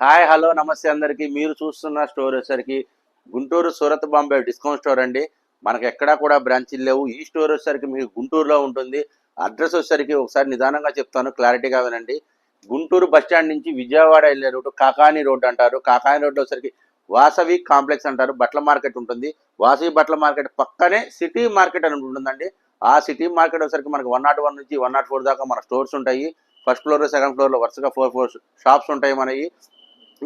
Hi hello నమస్తే అందరికీ. మీరు చూస్తున్న స్టోర్ వచ్చేసరికి గుంటూరు సూరత్ బాంబే డిస్కౌంట్ స్టోర్ అండి. మనకు ఎక్కడా కూడా బ్రాంచీలు లేవు. ఈ స్టోర్ వచ్చేసరికి మీకు గుంటూరులో ఉంటుంది. అడ్రస్ వచ్చేసరికి ఒకసారి నిదానంగా చెప్తాను క్లారిటీగా వినండి. గుంటూరు బస్ స్టాండ్ నుంచి విజయవాడ వెళ్ళే రోడ్డు కాకాని రోడ్ అంటారు. కాకాని రోడ్ వచ్చేసరికి వాసవి కాంప్లెక్స్ అంటారు. బట్టల మార్కెట్ ఉంటుంది. వాసవి బట్టల మార్కెట్ పక్కనే సిటీ మార్కెట్ అని ఉంటుందండి. ఆ సిటీ మార్కెట్ వచ్చేసరికి మనకి వన్ నాట్ వన్ నుంచి వన్ నాట్ ఫోర్ దాకా మన స్టోర్స్ ఉంటాయి. ఫస్ట్ ఫ్లోర్ సెకండ్ ఫ్లోర్లో వరుసగా ఫోర్ ఫోర్ షాప్స్ ఉంటాయి మనవి.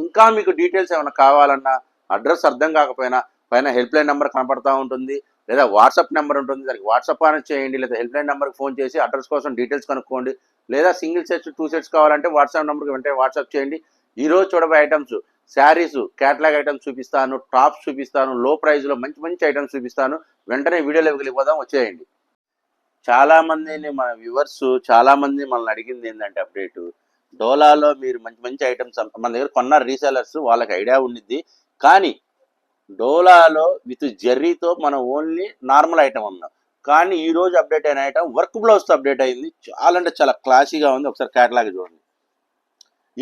ఇంకా మీకు డీటెయిల్స్ ఏమైనా కావాలన్నా అడ్రస్ అర్థం కాకపోయినా పైన హెల్ప్ లైన్ నెంబర్ కనపడతా ఉంటుంది లేదా వాట్సాప్ నెంబర్ ఉంటుంది దానికి వాట్సాప్ అని చేయండి లేదా హెల్ప్ లైన్ నెంబర్కి ఫోన్ చేసి అడ్రస్ కోసం డీటెయిల్స్ కనుక్కోండి లేదా సింగిల్ సెట్స్ టూ సెట్స్ కావాలంటే వాట్సాప్ నెంబర్కి వెంటనే వాట్సాప్ చేయండి. ఈరోజు చూడబోయే ఐటమ్స్ శారీస్ క్యాటలాగ్ ఐటమ్స్ చూపిస్తాను టాప్స్ చూపిస్తాను లో ప్రైస్లో మంచి మంచి ఐటమ్స్ చూపిస్తాను. వెంటనే వీడియోలోకి వెళ్ళిపోదాం వచ్చేయండి. చాలామందిని మన వ్యూవర్స్ చాలామంది మనల్ని అడిగింది ఏంటంటే అప్డేటు డోలాలో మీరు మంచి మంచి ఐటమ్స్ మన దగ్గర కొన్న రీసెలర్స్ వాళ్ళకి ఐడియా ఉండిద్ది. కానీ డోలాలో విత్ జెర్రీతో మనం ఓన్లీ నార్మల్ ఐటమ్ ఉన్నాం కానీ ఈ రోజు అప్డేట్ అయిన ఐటమ్ వర్క్ బ్లౌజ్తో అప్డేట్ అయింది. చాలా అంటే చాలా క్లాసీగా ఉంది. ఒకసారి క్యాటలాగ్ చూడండి.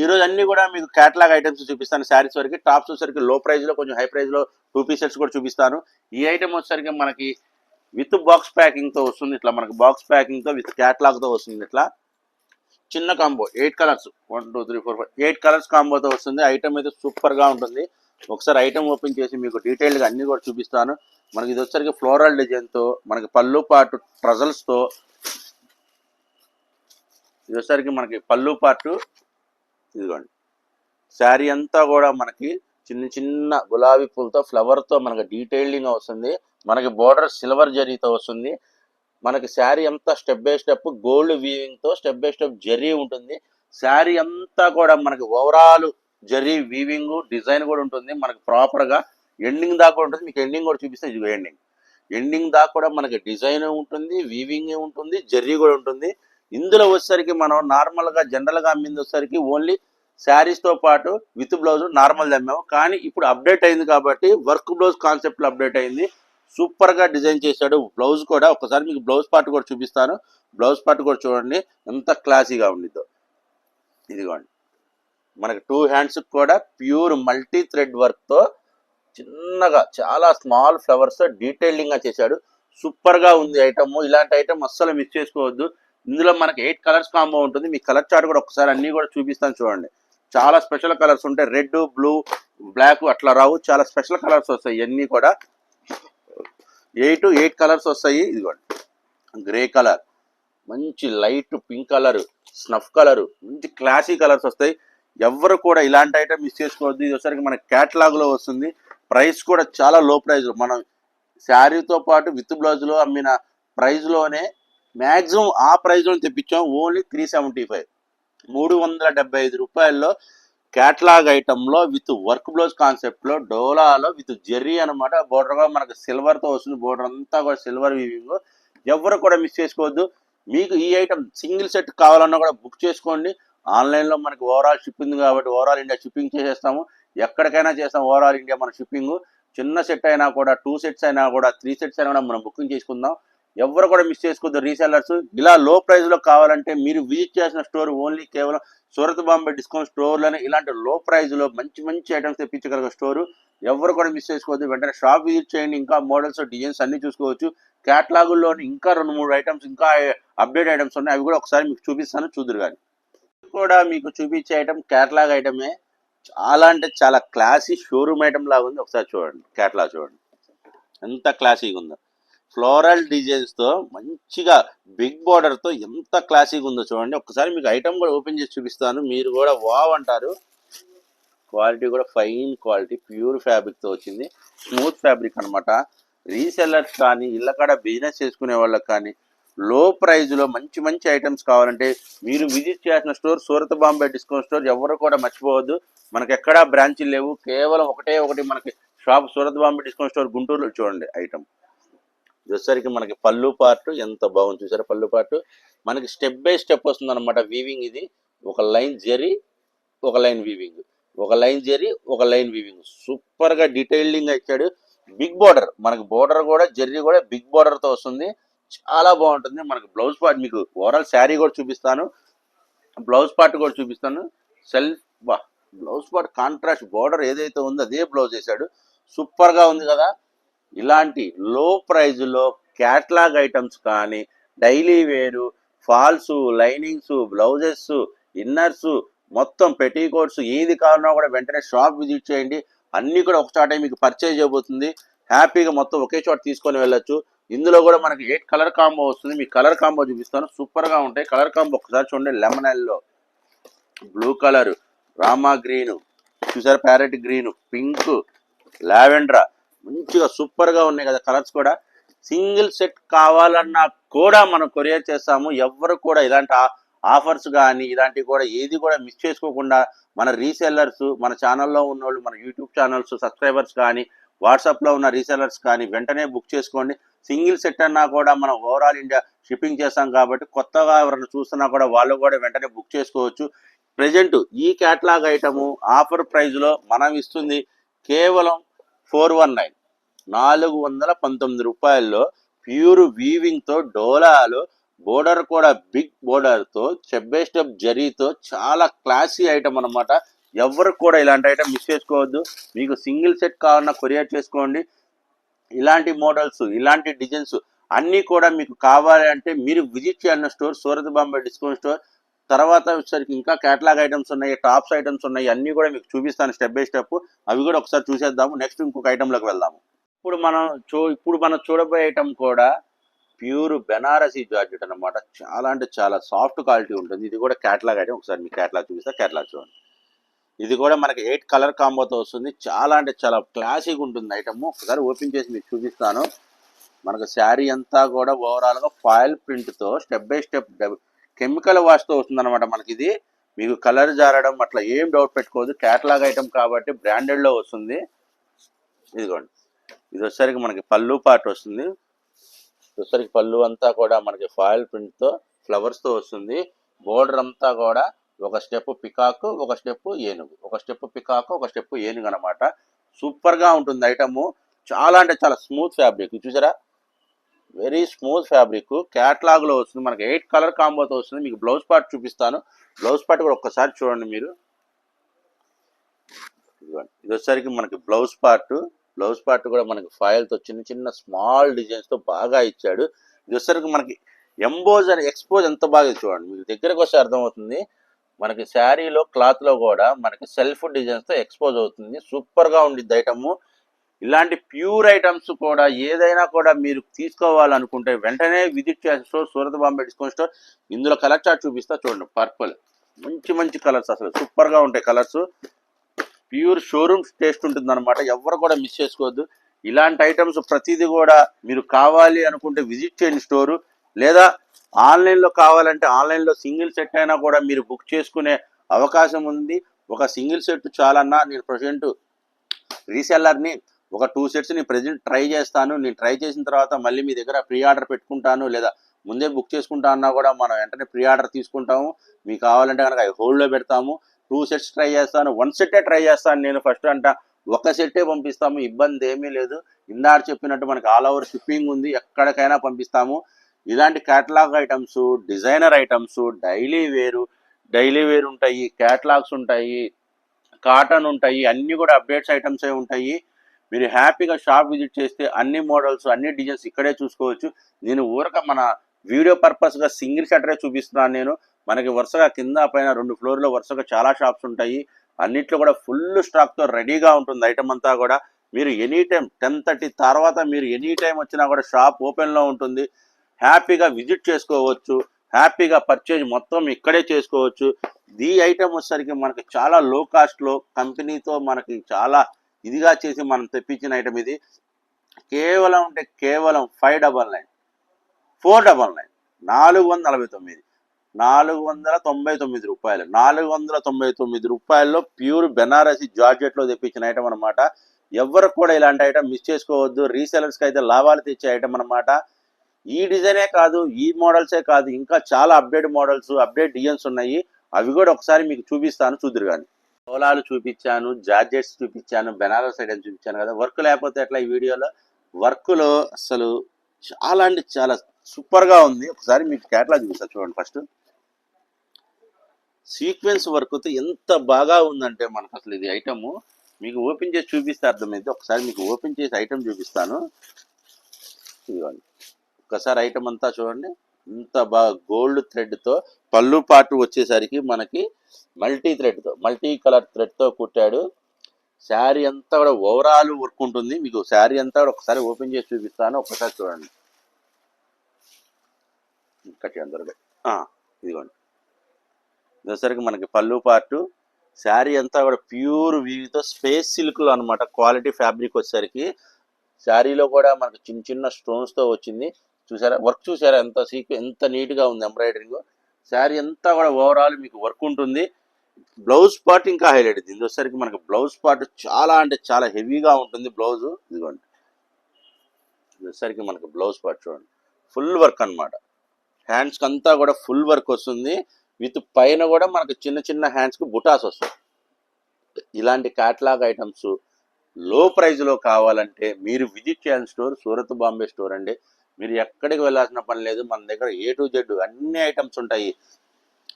ఈ రోజు అన్ని కూడా మీకు క్యాటలాగ్ ఐటమ్స్ చూపిస్తాను. శారీస్ వరకు టాప్స్ వచ్చేసరికి లో ప్రైస్లో కొంచెం హై ప్రైస్లో టూ పీసెట్స్ కూడా చూపిస్తాను. ఈ ఐటమ్ వచ్చేసరికి మనకి విత్ బాక్స్ ప్యాకింగ్తో వస్తుంది ఇట్లా. మనకి బాక్స్ ప్యాకింగ్తో విత్ క్యాటలాగ్తో వస్తుంది ఇట్లా. చిన్న combo eight colours. One two three four five eight colours కాంబోతో వస్తుంది. ఐటమ్ అయితే సూపర్గా ఉంటుంది. ఒకసారి ఐటమ్ ఓపెన్ చేసి మీకు డీటెయిల్గా అన్నీ కూడా చూపిస్తాను. మనకి ఇది వచ్చరికి ఫ్లోరల్ డిజైన్తో మనకి పళ్ళు పాటు ట్రజల్స్తో ఇది వచ్చరికి మనకి పళ్ళు పాటు ఇదిగోండి. శారీ అంతా కూడా మనకి చిన్న చిన్న గులాబీ పూలతో ఫ్లవర్తో మనకి డీటెయిలింగ్ వస్తుంది. మనకి బోర్డర్ సిల్వర్ జరీతో వస్తుంది. మనకి శారీ అంతా స్టెప్ బై స్టెప్ గోల్డ్ వీవింగ్తో స్టెప్ బై స్టెప్ జరీ ఉంటుంది. శారీ అంతా కూడా మనకి ఓవరాల్ జరీ వీవింగ్ డిజైన్ కూడా ఉంటుంది. మనకి ప్రాపర్గా ఎండింగ్ దాకా ఉంటుంది. మీకు ఎండింగ్ కూడా చూపిస్తే ఇది ఎండింగ్ ఎండింగ్ దాకా కూడా మనకి డిజైన్ ఉంటుంది వీవింగ్ ఉంటుంది జర్రీ కూడా ఉంటుంది. ఇందులో వచ్చేసరికి మనం నార్మల్గా జనరల్గా అమ్మింది వచ్చేసరికి ఓన్లీ శారీస్తో పాటు విత్ బ్లౌజ్ నార్మల్ అమ్మాము. కానీ ఇప్పుడు అప్డేట్ అయింది కాబట్టి వర్క్ బ్లౌజ్ కాన్సెప్ట్లో అప్డేట్ అయింది. సూపర్గా డిజైన్ చేశాడు. బ్లౌజ్ కూడా ఒకసారి మీకు బ్లౌజ్ పార్ట్ కూడా చూపిస్తాను. బ్లౌజ్ పార్ట్ కూడా చూడండి. ఎంత క్లాసీగా ఉండిద్దో. ఇదిగోండి. మనకి టూ హ్యాండ్స్ కూడా ప్యూర్ మల్టీ థ్రెడ్ వర్క్తో చిన్నగా చాలా స్మాల్ ఫ్లవర్స్తో డీటెయిలింగ్గా చేశాడు. సూపర్గా ఉంది ఐటమ్. ఇలాంటి ఐటమ్ అస్సలు మిస్ చేసుకోవద్దు. ఇందులో మనకి ఎయిట్ కలర్స్ కాంబో ఉంటుంది. మీ కలర్ చార్ట్ కూడా ఒకసారి అన్నీ కూడా చూపిస్తాను చూడండి. చాలా స్పెషల్ కలర్స్ ఉంటాయి. రెడ్ బ్లూ బ్లాక్ అట్లా రావు. చాలా స్పెషల్ కలర్స్ వస్తాయి ఇవన్నీ కూడా. ఎయిట్ ఎయిట్ కలర్స్ వస్తాయి. ఇదిగోండి. గ్రే కలర్ మంచి light pink colour snuff colour మంచి క్లాసీ కలర్స్ వస్తాయి. ఎవరు కూడా ఇలాంటి ఐటమ్ మిస్ చేసుకోవద్దు. ఇది వచ్చరికి మన క్యాటలాగ్లో వస్తుంది. ప్రైస్ కూడా చాలా లో ప్రైస్ మనం శారీతో పాటు విత్ బ్లౌజ్లో అమ్మిన ప్రైస్లోనే మ్యాక్సిమం ఆ ప్రైస్లో తెప్పించాం. ఓన్లీ త్రీ సెవెంటీ ఫైవ్ మూడు వందల డెబ్బై ఐదు రూపాయల్లో క్యాటలాగ్ ఐటమ్లో విత్ వర్క్ బ్లౌజ్ కాన్సెప్ట్లో డోలాలో విత్ జెర్రీ అనమాట కూడా మనకు సిల్వర్తో వస్తుంది. బోర్డర్ అంతా కూడా సిల్వర్ వీవింగ్. ఎవరు కూడా మిస్ చేసుకోవద్దు. మీకు ఈ ఐటమ్ సింగిల్ సెట్ కావాలన్నా కూడా బుక్ చేసుకోండి. ఆన్లైన్లో మనకి ఓవరాల్ షిప్పింగ్ కాబట్టి ఓవరాల్ ఇండియా షిప్పింగ్ చేసేస్తాము. ఎక్కడికైనా చేస్తాం ఓవరాల్ ఇండియా మన షిప్పింగ్. చిన్న సెట్ అయినా కూడా టూ సెట్స్ అయినా కూడా త్రీ సెట్స్ అయినా కూడా మనం బుకింగ్ చేసుకుందాం. ఎవరు కూడా మిస్ చేసుకోవద్దు. రీసెల్లర్స్ ఇలా లో ప్రైస్లో కావాలంటే మీరు విజిట్ చేసిన స్టోర్ ఓన్లీ కేవలం సూరత్ బాంబే డిస్కౌంట్ స్టోర్లోనే ఇలాంటి లో ప్రైజ్లో మంచి మంచి ఐటమ్స్ తెప్పించగలిగే స్టోరు ఎవరు కూడా మిస్ చేసుకోవద్దు. వెంటనే షాప్ విజిట్ చేయండి. ఇంకా మోడల్స్ డిజైన్స్ అన్ని చూసుకోవచ్చు. క్యాటలాగుల్లోని ఇంకా రెండు మూడు ఐటమ్స్ ఇంకా అప్డేట్ ఐటమ్స్ ఉన్నాయి. అవి కూడా ఒకసారి మీకు చూపిస్తాను. చూదురు కానీ కూడా మీకు చూపించే ఐటమ్ క్యాటలాగ్ ఐటమే చాలా అంటే చాలా క్లాసీ షోరూమ్ ఐటమ్ లాగా ఉంది ఒకసారి చూడండి. క్యాటలాగ్ చూడండి. ఎంత క్లాసీగా ఉందో. ఫ్లోరల్ డిజైన్స్తో మంచిగా బిగ్ బార్డర్తో ఎంత క్లాసీగా ఉందో చూడండి. ఒకసారి మీకు ఐటమ్ కూడా ఓపెన్ చేసి చూపిస్తాను. మీరు కూడా వావ్ అంటారు. క్వాలిటీ కూడా ఫైన్ క్వాలిటీ ప్యూర్ ఫ్యాబ్రిక్తో వచ్చింది. స్మూత్ ఫ్యాబ్రిక్ అనమాట రీసెల్లర్స్ కానీ ఇళ్ళకాడ బిజినెస్ చేసుకునే వాళ్ళకి కానీ లో ప్రైజ్లో మంచి మంచి ఐటమ్స్ కావాలంటే మీరు విజిట్ చేసిన store Surat Bombay discount store. ఎవరు కూడా మర్చిపోవద్దు. మనకి ఎక్కడా బ్రాంచీలు లేవు. కేవలం ఒకటే ఒకటి మనకి shop Surat Bombay discount store గుంటూరులో చూడండి ఐటమ్ వచ్చేసరికి మనకి పళ్ళు పార్ట్ ఎంత బాగుంది చూసారా? పళ్ళు పార్ట్ మనకి స్టెప్ బై స్టెప్ వస్తుంది అనమాట వీవింగ్ ఇది. ఒక లైన్ జరి ఒక లైన్ వీవింగ్ ఒక లైన్ జరి ఒక లైన్ వీవింగ్ సూపర్గా డీటెయిలింగ్ ఇచ్చాడు. బిగ్ బార్డర్ మనకి బార్డర్ కూడా జర్రీ కూడా బిగ్ బార్డర్తో వస్తుంది. చాలా బాగుంటుంది. మనకి బ్లౌజ్ పార్ట్ మీకు ఓవరాల్ శారీ కూడా చూపిస్తాను. బ్లౌజ్ పార్ట్ కూడా చూపిస్తాను. సెల్ఫ్ బా బ్లౌజ్ పార్ట్ కాంట్రాస్ట్ బార్డర్ ఏదైతే ఉందో అదే బ్లౌజ్ వేసాడు. సూపర్గా ఉంది కదా. ఇలాంటి లో ప్రైజ్లో క్యాట్లాగ్ ఐటమ్స్ కానీ daily wear falls linings blouses inners మొత్తం పెట్టీకోట్స్ ఏది కావాలన్నా కూడా వెంటనే షాప్ విజిట్ చేయండి. అన్నీ కూడా ఒక చాటే మీకు పర్చేజ్ అయిపోతుంది. హ్యాపీగా మొత్తం ఒకే చోట తీసుకొని వెళ్ళొచ్చు. ఇందులో కూడా మనకి ఎయిట్ కలర్ కాంబో వస్తుంది. మీకు కలర్ కాంబో చూపిస్తాను. సూపర్గా ఉంటాయి. కలర్ కాంబో ఒకసారి చూడండి. Lemon yellow blue colour Rama green చూసారు? Parrot green pink lavender. మంచిగా సూపర్గా ఉన్నాయి కదా కలర్స్ కూడా. సింగిల్ సెట్ కావాలన్నా కూడా మనం కొరియర్ చేస్తాము. ఎవరు కూడా ఇలాంటి ఆఫర్స్ కానీ ఇలాంటివి కూడా ఏది కూడా మిస్ చేసుకోకుండా మన రీసెల్లర్స్ మన ఛానల్లో ఉన్నోళ్ళు మన యూట్యూబ్ ఛానల్స్ సబ్స్క్రైబర్స్ కానీ వాట్సాప్లో ఉన్న రీసెల్లర్స్ కానీ వెంటనే బుక్ చేసుకోండి. సింగిల్ సెట్ అన్నా కూడా మనం ఓవరాల్ ఇండియా షిప్పింగ్ చేస్తాం కాబట్టి కొత్తగా ఎవరైనా చూస్తున్నా కూడా వాళ్ళు కూడా వెంటనే బుక్ చేసుకోవచ్చు. ప్రజెంట్ ఈ క్యాట్లాగ్ ఐటము ఆఫర్ ప్రైజ్లో మనం ఇస్తుంది కేవలం ఫోర్ వన్ నైన్ నాలుగు వందల పంతొమ్మిది రూపాయల్లో ప్యూర్ వీవింగ్తో డోలాలో బోర్డర్ కూడా బిగ్ బోర్డర్తో స్టెప్ స్టెప్ జరీతో చాలా క్లాసీ ఐటమ్ అనమాట ఎవరు కూడా ఇలాంటి ఐటమ్ మిస్ చేసుకోవద్దు. మీకు సింగిల్ సెట్ కావాలన్నా కొరియర్ చేసుకోండి. ఇలాంటి మోడల్స్ ఇలాంటి డిజైన్స్ అన్నీ కూడా మీకు కావాలి అంటే మీరు విజిట్ చేయాలన్న store Surat Bombay discount store. తర్వాత వచ్చేసరికి ఇంకా కేటలాగ్ ఐటమ్స్ ఉన్నాయి టాప్స్ ఐటమ్స్ ఉన్నాయి అన్నీ కూడా మీకు చూపిస్తాను స్టెప్ బై స్టెప్. అవి కూడా ఒకసారి చూసేద్దాము. నెక్స్ట్ ఇంకొక ఐటెంలోకి వెళ్దాము. ఇప్పుడు మనం చూ ఇప్పుడు మనం చూడబోయే ఐటమ్ కూడా ప్యూర్ బెనారసీ జార్జెట్ అన్నమాట. చాలా అంటే చాలా సాఫ్ట్ క్వాలిటీ ఉంటుంది. ఇది కూడా కేటలాగ్ ఐటమ్. ఒకసారి మీ కేటలాగ్ చూపిస్తా. కేటలాగ్ చూడండి. ఇది కూడా మనకి ఎయిట్ కలర్ కాంబోతో వస్తుంది. చాలా అంటే చాలా క్లాసిక్ ఉంటుంది ఐటమ్. ఒకసారి ఓపెన్ చేసి మీకు చూపిస్తాను. మనకు శారీ అంతా కూడా ఓవరాల్గా ఫాయిల్ ప్రింట్తో స్టెప్ బై స్టెప్ కెమికల్ వాష్తో వస్తుంది అనమాట మనకి ఇది. మీకు కలర్ జారడం అట్లా ఏం డౌట్ పెట్టుకోవద్దు. కేటలాగ్ ఐటమ్ కాబట్టి బ్రాండెడ్లో వస్తుంది. ఇదిగోండి. ఇది వచ్చేసరికి మనకి పళ్ళు పార్ట్ వస్తుంది. ఇది వచ్చేసరికి పళ్ళు అంతా కూడా మనకి ఫాయిల్ ప్రింట్తో ఫ్లవర్స్తో వస్తుంది. బోర్డర్ అంతా కూడా ఒక స్టెప్ పికాక్ ఒక స్టెప్ ఏనుగు. ఒక స్టెప్ పికాక్ ఒక స్టెప్ ఏనుగు అనమాట సూపర్గా ఉంటుంది ఐటము చాలా అంటే చాలా స్మూత్ ఫ్యాబ్రిక్ చూసారా? వెరీ స్మూత్ ఫ్యాబ్రిక్ క్యాట్లాగ్లో వస్తుంది. మనకి ఎయిట్ కలర్ కాంబోతో వస్తుంది. మీకు బ్లౌజ్ పార్ట్ చూపిస్తాను. బ్లౌజ్ పార్ట్ కూడా ఒక్కసారి చూడండి మీరు. ఇది వచ్చేసరికి మనకి బ్లౌజ్ పార్ట్ బ్లౌజ్ పార్ట్ కూడా మనకి ఫాయిల్తో చిన్న చిన్న స్మాల్ డిజైన్స్తో బాగా ఇచ్చాడు. ఇది మనకి ఎంబోజ్ అని ఎక్స్పోజ్ ఎంత బాగా చూడండి మీకు దగ్గరకు వస్తే అర్థమవుతుంది. మనకి శారీలో క్లాత్లో కూడా మనకి సెల్ఫ్ డిజైన్స్తో ఎక్స్పోజ్ అవుతుంది. సూపర్గా ఉండిద్ది ఐటమ్ ఇలాంటి ప్యూర్ ఐటమ్స్ కూడా ఏదైనా కూడా మీరు తీసుకోవాలనుకుంటే వెంటనే విజిట్ చేసే store Surat Bombay discount store ఇందులో కలర్ చార్ట్ చూపిస్తా చూడండి. పర్పుల్ మంచి మంచి కలర్స్ అసలు. సూపర్గా ఉంటాయి కలర్స్ ప్యూర్ షోరూమ్ టేస్ట్ ఉంటుంది అనమాట ఎవరు కూడా మిస్ చేసుకోవద్దు. ఇలాంటి ఐటమ్స్ ప్రతిదీ కూడా మీరు కావాలి అనుకుంటే విజిట్ చేయండి స్టోరు. లేదా ఆన్లైన్లో కావాలంటే ఆన్లైన్లో సింగిల్ సెట్ అయినా కూడా మీరు బుక్ చేసుకునే అవకాశం ఉంది. ఒక సింగిల్ సెట్ చాలన్నా నేను ప్రజెంట్ రీసెల్లర్ని ఒక టూ సెట్స్ నేను ప్రజెంట్ ట్రై చేస్తాను. నేను ట్రై చేసిన తర్వాత మళ్ళీ మీ దగ్గర ప్రీ ఆర్డర్ పెట్టుకుంటాను. లేదా ముందే బుక్ చేసుకుంటా అన్నా కూడా మనం వెంటనే ప్రీ ఆర్డర్ తీసుకుంటాము. మీకు కావాలంటే కనుక అవి హోల్డ్లో పెడతాము. టూ సెట్స్ ట్రై చేస్తాను వన్ సెట్టే ట్రై చేస్తాను నేను ఫస్ట్ అంట. ఒక సెట్టే పంపిస్తాము ఇబ్బంది ఏమీ లేదు. ఇందాక చెప్పినట్టు మనకి ఆల్ ఓవర్ షిప్పింగ్ ఉంది ఎక్కడికైనా పంపిస్తాము. ఇలాంటి catalogue items designer items daily wear daily wear ఉంటాయి క్యాటలాగ్స్ ఉంటాయి కాటన్ ఉంటాయి అన్నీ కూడా అప్డేట్స్ ఐటమ్సే ఉంటాయి. మీరు హ్యాపీగా షాప్ విజిట్ చేస్తే అన్ని మోడల్స్ అన్ని డిజైన్స్ ఇక్కడే చూసుకోవచ్చు. నేను ఊరక మన వీడియో పర్పస్గా సింగిల్ షటరే చూపిస్తున్నాను నేను. మనకి వరుసగా కింద పైన రెండు ఫ్లోర్లో వరుసగా చాలా షాప్స్ ఉంటాయి. అన్నిట్లో కూడా ఫుల్ స్టాక్తో రెడీగా ఉంటుంది ఐటమ్ అంతా కూడా. మీరు ఎనీ టైం టెన్ థర్టీ తర్వాత మీరు ఎనీ టైం వచ్చినా కూడా షాప్ ఓపెన్లో ఉంటుంది. హ్యాపీగా విజిట్ చేసుకోవచ్చు. హ్యాపీగా పర్చేజ్ మొత్తం ఇక్కడే చేసుకోవచ్చు. ఈ ఐటమ్ వచ్చేసరికి మనకి చాలా లో కాస్ట్లో కంపెనీతో మనకి చాలా ఇదిగా చేసి మనం తెప్పించిన ఐటమ్ ఇది. కేవలం అంటే కేవలం five double nine four double nine నాలుగు వందల నలభై తొమ్మిది. నాలుగు వందల తొంభై తొమ్మిది రూపాయలు. నాలుగు వందల తొంభై తొమ్మిది రూపాయల్లో ప్యూర్ బెనారసి జార్జెట్లో తెప్పించిన ఐటమ్ అనమాట ఎవరు కూడా ఇలాంటి ఐటమ్ మిస్ చేసుకోవద్దు. రీసెలర్స్కి అయితే లాభాలు తెచ్చే ఐటమ్ అనమాట ఈ డిజైనే కాదు ఈ మోడల్సే కాదు ఇంకా చాలా అప్డేట్ మోడల్స్ అప్డేట్ డిజైన్స్ ఉన్నాయి. అవి కూడా ఒకసారి మీకు చూపిస్తాను చూద్దరు కానీ సోలాలు చూపించాను జార్జెట్స్ చూపించాను బెనారస్ ఐటమ్స్ చూపించాను కదా. వర్క్ లేకపోతే ఎట్లా ఈ వీడియోలో? వర్క్లో అసలు చాలా అంటే చాలా సూపర్గా ఉంది. ఒకసారి మీకు కేటలాగ్ చూపిస్తాను చూడండి ఫస్ట్. సీక్వెన్స్ వర్క్తో ఎంత బాగా ఉందంటే మనకు అసలు ఇది ఐటము మీకు ఓపెన్ చేసి చూపిస్తే అర్థమైంది ఒకసారి మీకు ఓపెన్ చేసి ఐటమ్ చూపిస్తాను. ఇదిగోండి. ఒకసారి ఐటమ్ అంతా చూడండి. ఇంత బాగా గోల్డ్ థ్రెడ్తో పళ్ళు పాటు వచ్చేసరికి మనకి మల్టీ థ్రెడ్తో మల్టీ కలర్ థ్రెడ్తో కుట్టాడు. శారీ అంతా కూడా ఓవరాల్ వర్క్ ఉంటుంది. మీకు శారీ అంతా కూడా ఒకసారి ఓపెన్ చేసి చూపిస్తాను. ఒకసారి చూడండి. కట్టి అందరు ఇదిగోండి. ఇదేసరికి మనకి పళ్ళు పార్టు శారీ అంతా కూడా ప్యూర్ వీవితో స్పేస్ సిల్క్లో అనమాట క్వాలిటీ ఫ్యాబ్రిక్ వచ్చేసరికి శారీలో కూడా మనకు చిన్న చిన్న స్టోన్స్తో వచ్చింది. చూసారా? వర్క్ చూసారా? ఎంత సీక్ ఎంత నీట్గా ఉంది ఎంబ్రాయిడరింగ్. శారీ అంతా కూడా ఓవరాల్ మీకు వర్క్ ఉంటుంది. బ్లౌజ్ పార్ట్ ఇంకా హైలైట్ దీని వచ్చేసరికి మనకు బ్లౌజ్ పార్ట్ చాలా అంటే చాలా హెవీగా ఉంటుంది బ్లౌజ్. ఇదిగోండి. ఇది వచ్చేసరికి బ్లౌజ్ పార్ట్ చూడండి. ఫుల్ వర్క్ అన్నమాట. హ్యాండ్స్కి అంతా కూడా ఫుల్ వర్క్ వస్తుంది. విత్ పైన కూడా మనకు చిన్న చిన్న హ్యాండ్స్కి బుటాస్ వస్తాయి. ఇలాంటి క్యాట్లాగ్ ఐటమ్స్లో ప్రైజ్లో కావాలంటే మీరు విజిట్ చేయాల్సిన స్టోర్ సూరత్ బాంబే స్టోర్ అండి. మీరు ఎక్కడికి వెళ్ళాల్సిన పని లేదు. మన దగ్గర ఏ టు జెడ్ అన్ని ఐటమ్స్ ఉంటాయి.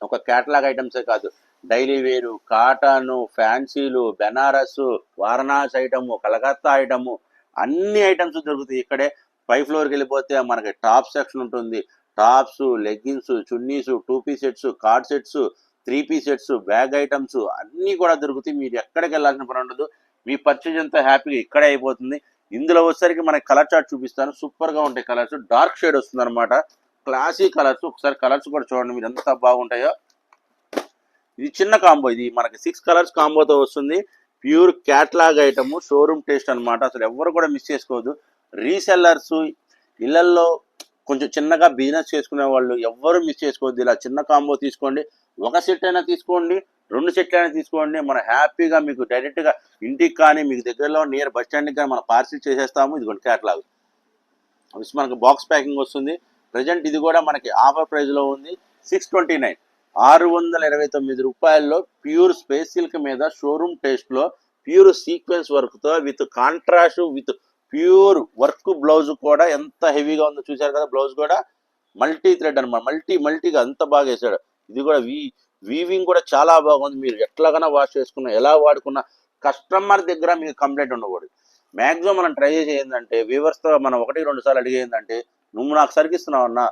ఒక క్యాటలాగ్ ఐటమ్సే కాదు. డైలీ వేరు కాటను ఫ్యాన్సీలు బెనారస్ వారణాసి ఐటము కలకత్తా ఐటము అన్ని ఐటమ్స్ దొరుకుతాయి. ఇక్కడే పై ఫ్లోర్కి వెళ్ళిపోతే మనకి టాప్ సెక్షన్ ఉంటుంది. Tops leggings chunnis two piece sets cord sets three piece sets bag items అన్నీ కూడా దొరుకుతాయి. మీరు ఎక్కడికి వెళ్ళాల్సిన పని ఉండదు. మీ పర్చేజ్ అంతా హ్యాపీగా ఇక్కడే అయిపోతుంది. ఇందులో వచ్చేసరికి మనకి కలర్ చార్ట్ చూపిస్తాను. సూపర్గా ఉంటాయి కలర్స్. డార్క్ షేడ్ వస్తుంది అనమాట క్లాసీ కలర్స్. ఒకసారి కలర్స్ కూడా చూడండి మీరు ఎంత బాగుంటాయో. ఇది చిన్న కాంబో. ఇది మనకి సిక్స్ కలర్స్ కాంబోతో వస్తుంది. Pure catalogue item. Showroom taste అనమాట అసలు ఎవరు కూడా మిస్ చేసుకోవద్దు. రీసెల్లర్స్ ఇళ్ళల్లో కొంచెం చిన్నగా బిజినెస్ చేసుకునే వాళ్ళు ఎవ్వరూ మిస్ చేసుకోవద్దు. ఇలా చిన్న కాంబో తీసుకోండి. ఒక సెట్ అయినా తీసుకోండి. రెండు సెట్లు అయినా తీసుకోండి. మనం హ్యాపీగా మీకు డైరెక్ట్గా ఇంటికి కానీ మీకు దగ్గరలో నియర్ బస్ స్టాండ్కి కానీ మనం పార్సిల్ చేసేస్తాము. ఇదిగోండి క్యాట్లాగ్ విస్ మనకు బాక్స్ ప్యాకింగ్ వస్తుంది. ప్రజెంట్ ఇది కూడా మనకి ఆఫర్ ప్రైస్లో ఉంది. సిక్స్ ట్వంటీ నైన్ ఆరు వందల ఇరవై తొమ్మిది రూపాయల్లో ప్యూర్ స్పేస్ సిల్క్ మీద షోరూమ్ టేస్ట్లో ప్యూర్ సీక్వెన్స్ వర్క్తో with contrast with pure work blouse కూడా ఎంత హెవీగా ఉందో చూశారు కదా బ్లౌజ్ కూడా మల్టీ థ్రెడ్ అనమాట మల్టీ మల్టీగా అంత బాగా వేసాడు. ఇది కూడా వీ వీవింగ్ కూడా చాలా బాగుంది. మీరు ఎట్లాగైనా వాష్ చేసుకున్నా ఎలా వాడుకున్నా కస్టమర్ దగ్గర మీకు కంప్లైంట్ ఉండకూడదు. మ్యాక్సిమం మనం ట్రై చేసి ఏంటంటే వ్యూవర్స్తో మనం ఒకటి రెండు సార్లు అడిగే ఏంటంటే నువ్వు నాకు సరిగిస్తున్నావు అన్నా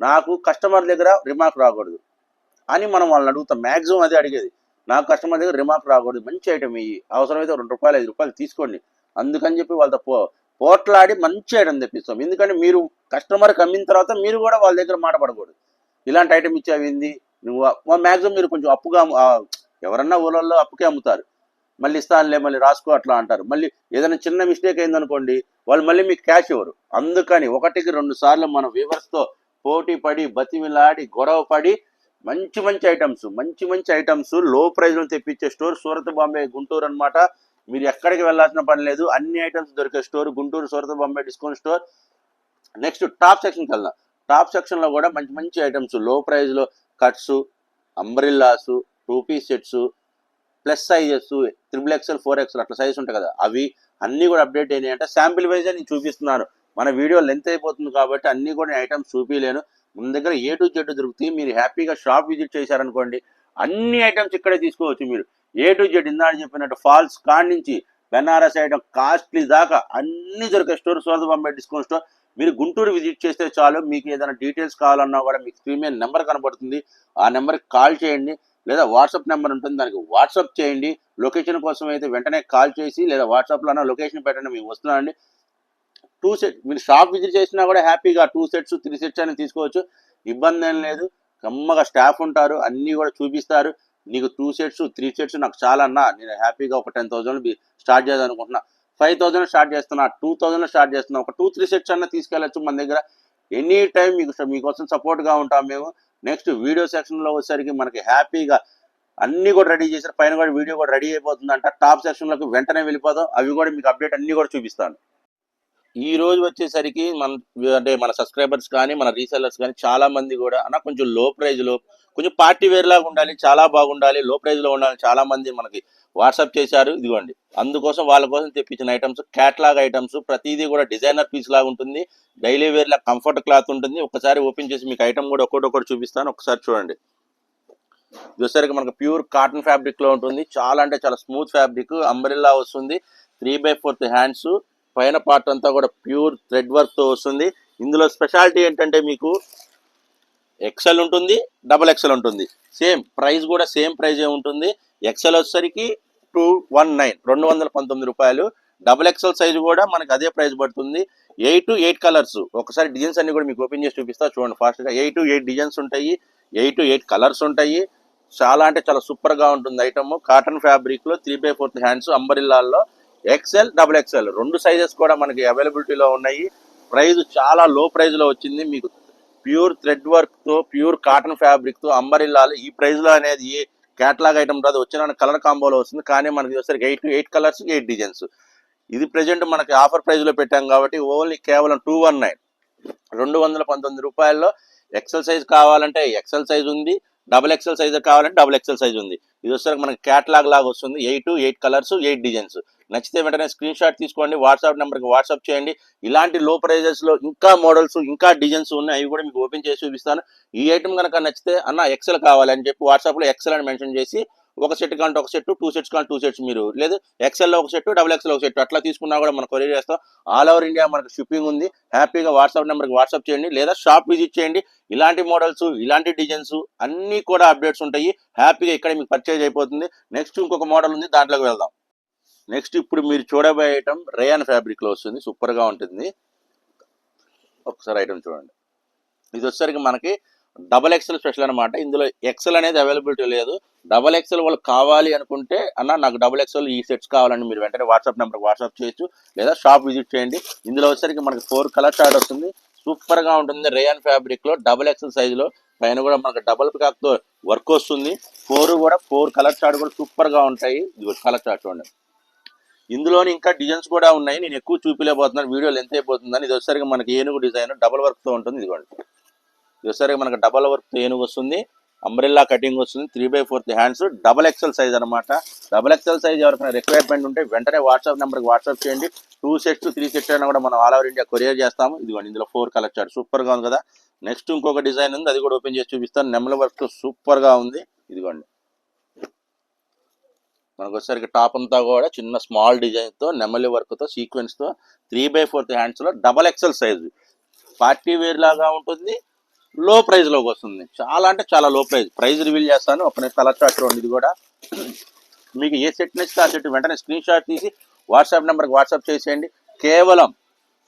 నాకు కస్టమర్ దగ్గర రిమార్క్ రాకూడదు అని మనం వాళ్ళని అడుగుతాం. మ్యాక్సిమం అదే అడిగేది. నాకు కస్టమర్ దగ్గర రిమార్క్ రాకూడదు మంచి ఐటమ్ ఇవి అవసరమైతే రెండు రూపాయలు ఐదు రూపాయలు తీసుకోండి. అందుకని చెప్పి వాళ్ళతో పో పోట్లాడి మంచి ఐటమ్ తెప్పిస్తాం. ఎందుకంటే మీరు కస్టమర్కి అమ్మిన తర్వాత మీరు కూడా వాళ్ళ దగ్గర మాట పడకూడదు. ఇలాంటి ఐటమ్ ఇచ్చావింది నువ్వు మ్యాక్సిమం మీరు కొంచెం అప్పుగా ఎవరన్నా ఊళ్ళల్లో అప్పుకే అమ్ముతారు. మళ్ళీ ఇస్తానులే మళ్ళీ రాసుకో అట్లా అంటారు. మళ్ళీ ఏదైనా చిన్న మిస్టేక్ అయిందనుకోండి వాళ్ళు మళ్ళీ మీకు క్యాష్ ఇవ్వరు. అందుకని ఒకటికి రెండు సార్లు మన వ్యూవర్స్తో పోటీ పడి బతిమిలాడి గొడవ పడి మంచి మంచి ఐటమ్స్ మంచి మంచి ఐటమ్స్లో ప్రైజ్లో తెప్పించే స్టోర్ సూరత్ బాంబే గుంటూరు అన్నమాట మీరు ఎక్కడికి వెళ్ళాల్సిన పని లేదు. అన్ని ఐటమ్స్ దొరికే store Guntur Surat Bombay discount store next top సెక్షన్కి వెళ్దాం టాప్ సెక్షన్లో కూడా మంచి మంచి ఐటమ్స్లో ప్రైస్లో cuts umbrellas two piece sets plus sizes triple XL four XL అట్లా సైజెస్ ఉంటాయి కదా. అవి అన్నీ కూడా అప్డేట్ అయినాయి అంటే శాంపిల్ వైజ్ నేను చూపిస్తున్నాను. మన వీడియో లెంత్ అయిపోతుంది కాబట్టి అన్నీ కూడా ఐటమ్స్ చూపించలేను మన దగ్గర ఏ టు జెడ్ దొరుకుతాయి. మీరు హ్యాపీగా షాప్ విజిట్ చేశారనుకోండి అన్ని ఐటమ్స్ ఇక్కడే తీసుకోవచ్చు మీరు. ఏ టు జెడ్ ఇందాడు చెప్పినట్టు ఫాల్స్ కాడ్ నుంచి బెనారస్ ఐటమ్ కాస్ట్లీ దాకా అన్ని దొరికే స్టోర్ సోద బాంబే డిస్కౌంట్ స్టోర్. మీరు గుంటూరు విజిట్ చేస్తే చాలు. మీకు ఏదైనా డీటెయిల్స్ కావాలన్నా కూడా మీకు స్క్రీన్ మీద నెంబర్ కనబడుతుంది. ఆ నెంబర్కి కాల్ చేయండి. లేదా వాట్సాప్ నెంబర్ ఉంటుంది. దానికి వాట్సాప్ చేయండి. లొకేషన్ కోసం అయితే వెంటనే కాల్ చేసి లేదా వాట్సాప్లో లొకేషన్ పెట్టండి. మేము వస్తున్నామండి టూ సెట్ మీరు షాప్ విజిట్ చేసినా కూడా హ్యాపీగా టూ సెట్స్ త్రీ సెట్స్ అని తీసుకోవచ్చు. ఇబ్బంది ఏం లేదు. కమ్మగా స్టాఫ్ ఉంటారు. అన్నీ కూడా చూపిస్తారు. నీకు టూ సెట్స్ త్రీ సెట్స్ నాకు చాలా అన్నా నేను హ్యాపీగా ఒక టెన్ థౌసండ్ స్టార్ట్ చేద్దాం అనుకుంటున్నా. ఫైవ్ థౌసండ్ స్టార్ట్ చేస్తున్నా టూ థౌసండ్ స్టార్ట్ చేస్తున్నా ఒక టూ త్రీ సెట్స్ అన్న తీసుకెళ్ళచ్చు మన దగ్గర. ఎనీ టైం మీకు మీకోసం సపోర్ట్గా ఉంటాం మేము. నెక్స్ట్ వీడియో సెక్షన్లో వచ్చేసరికి మనకి హ్యాపీగా అన్ని కూడా రెడీ చేశారు. పైన కూడా వీడియో కూడా రెడీ అయిపోతుందంట. టాప్ సెక్షన్లకు వెంటనే వెళ్ళిపోదాం. అవి కూడా మీకు అప్డేట్ అన్ని కూడా చూపిస్తాను. ఈ రోజు వచ్చేసరికి మన అంటే మన సబ్స్క్రైబర్స్ కానీ మన రీసెల్లర్స్ కానీ చాలా మంది కూడా అన్న కొంచెం లో ప్రైజ్లో కొంచెం పార్టీ వేర్ లాగా ఉండాలి చాలా బాగుండాలి లో ప్రైజ్లో ఉండాలి. చాలా మంది మనకి వాట్సాప్ చేశారు ఇదిగోండి. అందుకోసం వాళ్ళ కోసం తెప్పించిన ఐటమ్స్ క్యాట్లాగ్ ఐటమ్స్ ప్రతిదీ కూడా డిజైనర్ పీస్ లాగా ఉంటుంది. డైలీ వేర్లా కంఫర్ట్ క్లాత్ ఉంటుంది. ఒకసారి ఓపెన్ చేసి మీకు ఐటమ్ కూడా ఒక్కొక్కటి చూపిస్తాను. ఒకసారి చూడండి. చూసరికి మనకు ప్యూర్ కాటన్ ఫ్యాబ్రిక్లో ఉంటుంది. చాలా అంటే చాలా స్మూత్ ఫ్యాబ్రిక్ అంబ్రిల్లా వస్తుంది. త్రీ బై ఫోర్త్ హ్యాండ్స్ పైన పార్ట్ అంతా కూడా ప్యూర్ థ్రెడ్ వర్క్తో వస్తుంది. ఇందులో స్పెషాలిటీ ఏంటంటే మీకు ఎక్సెల్ ఉంటుంది డబల్ ఎక్సెల్ ఉంటుంది. సేమ్ ప్రైస్ కూడా సేమ్ ప్రైజే ఉంటుంది. ఎక్సెల్ వచ్చేసరికి టూ వన్ నైన్ రెండు వందల పంతొమ్మిది రూపాయలు. డబల్ ఎక్సెల్ సైజ్ కూడా మనకు అదే ప్రైస్ పడుతుంది. ఎయిట్ టు ఎయిట్ కలర్స్ ఒకసారి డిజైన్స్ అన్ని కూడా మీకు ఓపెన్ చేసి చూపిస్తా చూడండి ఫాస్ట్గా ఎయిట్ టు ఎయిట్ డిజైన్స్ ఉంటాయి. ఎయిట్ టు ఎయిట్ కలర్స్ ఉంటాయి. చాలా అంటే చాలా సూపర్గా ఉంటుంది ఐటమ్ కాటన్ ఫ్యాబ్రిక్లో త్రీ బై ఫోర్త్ హ్యాండ్స్ అంబరిల్లాల్లో ఎక్సెల్ డబుల్ ఎక్సెల్ రెండు సైజెస్ కూడా మనకి అవైలబిలిటీలో ఉన్నాయి. ప్రైజ్ చాలా లో ప్రైజ్లో వచ్చింది. మీకు ప్యూర్ థ్రెడ్ వర్క్తో ప్యూర్ కాటన్ ఫ్యాబ్రిక్తో అంబరిల్లాలు ఈ ప్రైస్లో అనేది ఏ క్యాటలాగ్ ఐటమ్ రాదు. వచ్చిన కలర్ కాంబోలో వస్తుంది. కానీ మనకి వచ్చేసరికి eight eight colours eight designs. ఇది ప్రెజెంట్ మనకి ఆఫర్ ప్రైస్లో పెట్టాం కాబట్టి ఓన్లీ కేవలం టూ వన్ నైన్. రెండు వందల పంతొమ్మిది రూపాయల్లో ఎక్సెల్ సైజ్ కావాలంటే ఎక్సెల్ సైజ్ ఉంది. డబుల్ ఎక్సెల్ సైజ్ కావాలంటే డబుల్ ఎక్సెల్ సైజ్ ఉంది. ఇది వచ్చేసరికి మనకి క్యాటలాగ్ లాగా వస్తుంది. Eight eight colours eight designs. నచ్చితే వెంటనే స్క్రీన్ షాట్ తీసుకోండి వాట్సాప్ నెంబర్కి వాట్సాప్ చేయండి. ఇలాంటి లో ప్రైజెస్లో ఇంకా మోడల్స్ ఇంకా డిజైన్స్ ఉన్నాయి అవి కూడా మీకు ఓపెన్ చేసి చూపిస్తాను. ఈ ఐటమ్ కనుక నచ్చితే అన్న ఎక్సెల్ కావాలని చెప్పి వాట్సాప్లో ఎక్సెల్ అని మెన్షన్ చేసి ఒక సెట్ కంటే ఒక సెట్ టూ సెట్స్ కానీ టూ సెట్స్ మీరు లేదు ఎక్సెల్లో ఒక సెట్ డబుల్ ఎక్సెల్ ఒక సెట్ అట్లా తీసుకున్నా కూడా మనం కొరియర్ చేస్తాం. ఆల్ ఓవర్ ఇండియా మనకు షిప్పింగ్ ఉంది. హ్యాపీగా వాట్సాప్ నెంబర్కి వాట్సాప్ చేయండి లేదా షాప్ విజిట్ చేయండి. ఇలాంటి మోడల్స్ ఇలాంటి డిజైన్స్ అన్నీ కూడా అప్డేట్స్ ఉంటాయి. హ్యాపీగా ఇక్కడ మీకు పర్చేజ్ అయిపోతుంది. నెక్స్ట్ ఇంకొక మోడల్ ఉంది దాంట్లోకి వెళ్దాం. నెక్స్ట్ ఇప్పుడు మీరు చూడబోయే ఐటమ్ రేయాన్ ఫ్యాబ్రిక్లో వస్తుంది. సూపర్గా ఉంటుంది. ఒకసారి ఐటమ్ చూడండి. ఇది వచ్చేసరికి మనకి డబల్ ఎక్సెల్ స్పెషల్ అనమాట ఇందులో ఎక్సెల్ అనేది అవైలబిలిటీ లేదు. డబల్ ఎక్సెల్ వాళ్ళు కావాలి అనుకుంటే అన్న నాకు డబల్ ఎక్సెల్ ఈ సెట్స్ కావాలండి. మీరు వెంటనే వాట్సాప్ నెంబర్ వాట్సాప్ చేయొచ్చు. లేదా షాప్ విజిట్ చేయండి. ఇందులో వచ్చేసరికి మనకి ఫోర్ కలర్ చార్ట్ వస్తుంది. సూపర్గా ఉంటుంది రేయాన్ ఫ్యాబ్రిక్లో డబల్ ఎక్సెల్ సైజులో పైన కూడా మనకి డబల్ పికాక్ వర్క్ వస్తుంది. ఫోర్ కూడా ఫోర్ కలర్ చార్ట్ కూడా సూపర్గా ఉంటాయి. ఇది కలర్ చార్ట్ చూడండి. ఇందులోని ఇంకా డిజైన్స్ కూడా ఉన్నాయి. నేను ఎక్కువ చూపిలేకపోతున్నాను. వీడియో లెంత్ అయిపోతుందని. ఇది వచ్చేసరికి మనకి ఏనుగు డిజైన్ డబల్ వర్క్తో ఉంటుంది ఇదిగోండి. ఇది వచ్చేసరికి మనకి డబల్ వర్క్తో ఏనుగు వస్తుంది. అంబ్రెల్లా కటింగ్ వస్తుంది. Three by fourth hands double XL size అనమాట డబల్ ఎక్సెల్ సైజ్ ఎవరికైనా రిక్వైర్మెంట్ ఉంటే వెంటనే వాట్సాప్ నెంబర్కి వాట్సాప్ చేయండి. టూ సెట్స్ త్రీ సెట్స్ అయినా కూడా మనం ఆల్ ఓవర్ ఇండియా కొరియర్ చేస్తాము. ఇదిగోండి ఇందులో ఫోర్ కలర్ చార్ట్ సూపర్గా ఉంది కదా. నెక్స్ట్ ఇంకొక డిజైన్ ఉంది. అది కూడా ఓపెన్ చేసి చూపిస్తాను. నెమల వర్క్ సూపర్గా ఉంది. ఇదిగోండి. మనకు వచ్చేసరికి టాప్ అంతా కూడా చిన్న స్మాల్ డిజైన్తో నెమలి వర్క్తో సీక్వెన్స్తో three by fourth హ్యాండ్స్లో double XL size party wear లాగా ఉంటుంది. లో ప్రైజ్లోకి వస్తుంది. చాలా అంటే చాలా లో ప్రైజ్ ప్రైజ్ రివీల్ చేస్తాను. ఒక నేను కలర్ చార్ట్ ఉంది ఇది కూడా. మీకు ఏ సెట్ నచ్చితే ఆ సెట్ వెంటనే స్క్రీన్ షాట్ తీసి వాట్సాప్ నెంబర్కి వాట్సాప్ చేసేయండి. కేవలం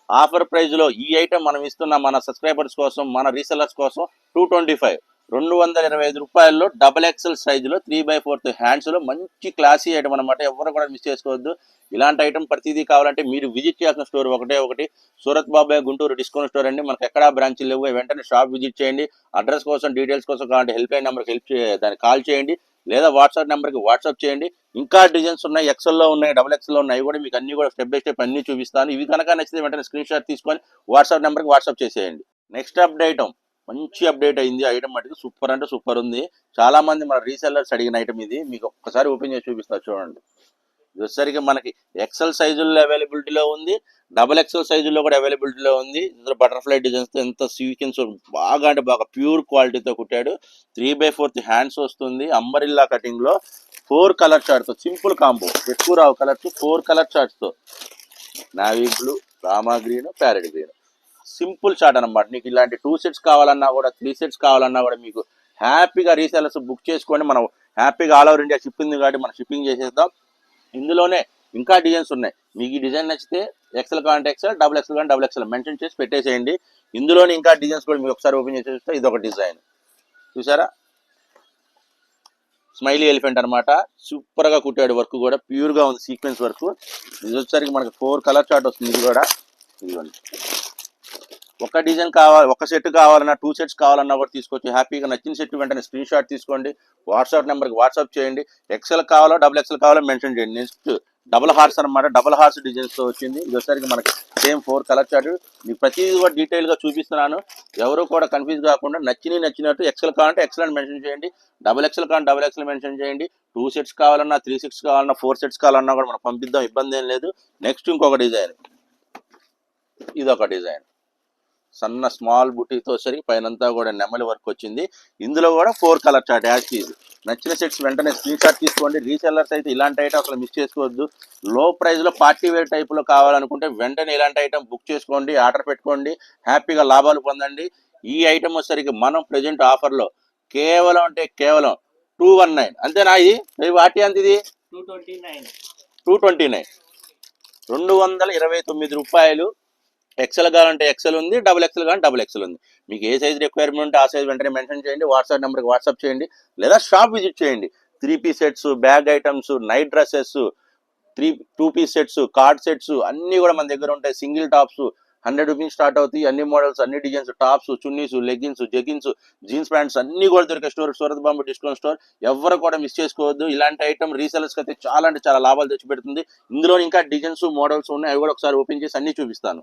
ఆఫర్ ప్రైజ్లో ఈ ఐటెం మనం ఇస్తున్న మన సబ్స్క్రైబర్స్ కోసం మన రీసెలర్స్ కోసం టూ ట్వంటీ ఫైవ్ రెండు వందల ఇరవై ఐదు రూపాయల్లో డబల్ ఎక్సెల్ సైజులో త్రీ బై ఫోర్త్ హ్యాండ్స్లో మంచి క్లాసీ ఐటమ్ అనమాట ఎవరు కూడా మిస్ చేసుకోవద్దు. ఇలాంటి ఐటమ్ ప్రతిదీ కావాలంటే మీరు విజిట్ చేయాల్సిన స్టోర్ ఒకటే ఒకటి. సూరత్ బాబాయ్ గుంటూరు డిస్కౌంట్ స్టోర్ అండి. మనకు ఎక్కడా బ్రాంచ్లు లేవు. వెంటనే షాప్ విజిట్ చేయండి. అడ్రస్ కోసం డీటెయిల్స్ కోసం కావాలంటే హెల్ప్ లైన్ నెంబర్కి హెల్ప్ దానికి కాల్ చేయండి. లేదా వాట్సాప్ నెంబర్కి వాట్సాప్ చేయండి. ఇంకా డిజైన్స్ ఉన్నాయి. ఎక్సెల్లో ఉన్నాయి డబుల్ ఎక్సెల్లో ఉన్నాయి. కూడా మీకు అన్ని కూడా స్టెప్ బై స్టెప్ అన్ని చూపిస్తాను. ఇవి కనుక నచ్చితే వెంటనే స్క్రీన్ షాట్ తీసుకొని వాట్సాప్ నెంబర్కి వాట్సాప్ చేసేయండి. నెక్స్ట్ అప్డేట్ మంచి అప్డేట్ అయింది. ఐటమ్ మటుకు సూపర్ అంటే సూపర్ ఉంది. చాలా మంది మన రీసెల్లర్స్ అడిగిన ఐటమ్ ఇది. మీకు ఒక్కసారి ఓపెన్ చేసి చూపిస్తా చూడండి. ఇది వచ్చేసరికి మనకి ఎక్సెల్ సైజుల్లో అవైలబిలిటీలో ఉంది. డబల్ ఎక్సెల్ సైజుల్లో కూడా అవైలబిలిటీలో ఉంది. ఇందులో బటర్ఫ్లై డిజైన్స్ ఎంత సీక్వెన్స్ బాగా అంటే బాగా ప్యూర్ క్వాలిటీతో కుట్టాడు. త్రీ బై ఫోర్త్ హ్యాండ్స్ వస్తుంది. Umbrella కటింగ్లో four colour charts simple combo ఎక్కువ రావు colours four colour చార్ట్స్తో. Navy blue Rama green parrot green simple shot అనమాట నీకు ఇలాంటి టూ సెట్స్ కావాలన్నా కూడా త్రీ సెట్స్ కావాలన్నా కూడా మీకు హ్యాపీగా రీసెలర్స్ బుక్ చేసుకోండి మనం హ్యాపీగా ఆల్ ఓవర్ ఇండియా షిప్పింగ్ కాబట్టి మనం షిప్పింగ్ చేసేద్దాం. ఇందులోనే ఇంకా డిజైన్స్ ఉన్నాయి. మీకు ఈ డిజైన్ నచ్చితే ఎక్సెల్ కావాలంటే ఎక్సెల్ డబుల్ ఎక్సెల్ కానీ డబుల్ ఎక్సెల్ మెన్షన్ చేసి పెట్టేసేయండి. ఇందులోనే ఇంకా డిజైన్స్ కూడా మీకు ఒకసారి ఓపెన్ చేసి చూస్తే ఇది ఒక డిజైన్. చూసారా? స్మైలీ ఎలిఫెంట్ అనమాట సూపర్గా కుట్టాడు వర్క్ కూడా. ప్యూర్గా ఉంది సీక్వెన్స్ వర్క్. ఇది వచ్చేసరికి మనకి ఫోర్ కలర్ చార్ట్ వస్తుంది ఇది కూడా. ఇదిగోండి. ఒక డిజైన్ కావాలి ఒక సెట్ కావాలన్నా టూ సెట్స్ కావాలన్నా కూడా తీసుకోవచ్చు హ్యాపీగా నచ్చిన సెట్ వెంటనే స్క్రీన్ షాట్ తీసుకోండి. వాట్సాప్ నెంబర్కి వాట్సాప్ చేయండి. ఎక్సెల్ కావాలో డబుల్ ఎక్సెల్ కావాలో మెన్షన్ చేయండి. నెక్స్ట్ డబుల్ హార్స్ అనమాట డబుల్ హార్స్ డిజైన్స్తో వచ్చింది. ఇది వచ్చేసరికి మనకి సేమ్ ఫోర్ కలర్ చార్ట్. మీకు ప్రతిదీ కూడా డీటెయిల్గా చూపిస్తున్నాను. ఎవరు కూడా కన్ఫ్యూజ్ కాకుండా నచ్చినవి నచ్చినట్టు ఎక్సెల్ కావాలంటే ఎక్సెల్ అని మెన్షన్ చేయండి. డబుల్ ఎక్సెల్ కావాలంటే డబుల్ ఎక్సెల్ మెన్షన్ చేయండి. టూ సెట్స్ కావాలన్నా త్రీ సెట్స్ కావాలన్నా ఫోర్ సెట్స్ కావాలన్నా కూడా మనం పంపిద్దాం. ఇబ్బంది ఏం లేదు. నెక్స్ట్ ఇంకొక డిజైన్. ఇది ఒక డిజైన్. సన్న స్మాల్ బుటీతో సరికి పైనంతా కూడా నెమలి వర్క్ వచ్చింది. ఇందులో కూడా ఫోర్ కలర్ చార్ట్ యాజ్ ఇది నచ్చిన సెట్స్ వెంటనే స్క్రీన్ షాట్ తీసుకోండి. రీసెల్లర్స్ అయితే ఇలాంటి ఐటమ్ అసలు మిస్ చేసుకోవద్దు. లో ప్రైస్లో పార్టీ వేర్ టైప్లో కావాలనుకుంటే వెంటనే ఇలాంటి ఐటమ్ బుక్ చేసుకోండి ఆర్డర్ పెట్టుకోండి హ్యాపీగా లాభాలు పొందండి. ఈ ఐటమ్ వచ్చేసరికి మనం ప్రెజెంట్ ఆఫర్లో కేవలం అంటే కేవలం టూ వన్ నైన్ అంతేనా ఇది? ఇది వాటి అంత ఇది? Two twenty nine two twenty nine రెండు వందల ఇరవై తొమ్మిది రూపాయలు ఎక్సెల్ కావాలంటే ఎక్సెల్ ఉంది డబుల్ ఎక్సెల్ కావాలంటే డబుల్ ఎక్సెల్ ఉంది. మీకు ఏ సైజ్ రిక్వైర్మెంట్ ఉంటే ఆ సైజ్ వెంటనే మెన్షన్ చేయండి వాట్సాప్ నెంబర్కి వాట్సాప్ చేయండి లేదా షాప్ విజిట్ చేయండి. Three piece sets bag items night dresses three two piece sets cord sets అన్నీ కూడా మన దగ్గర ఉంటాయి. Single tops hundred rupees start అవుతాయి. అన్ని మోడల్స్ అన్ని designs tops chunnis leggings jeggings jeans pants అన్ని కూడా దొరికే store Surat Bombay discount store ఎవరు కూడా మిస్ చేసుకోవద్దు. ఇలాంటి ఐటమ్ రీసెలర్స్కి అయితే చాలా అంటే చాలా లాభాలు తెచ్చిపెడుతుంది. ఇందులో ఇంకా డిజైన్స్ మోడల్స్ ఉన్నాయి. అవి కూడా ఒకసారి ఓపెన్ చేసి అన్ని చూపిస్తాను.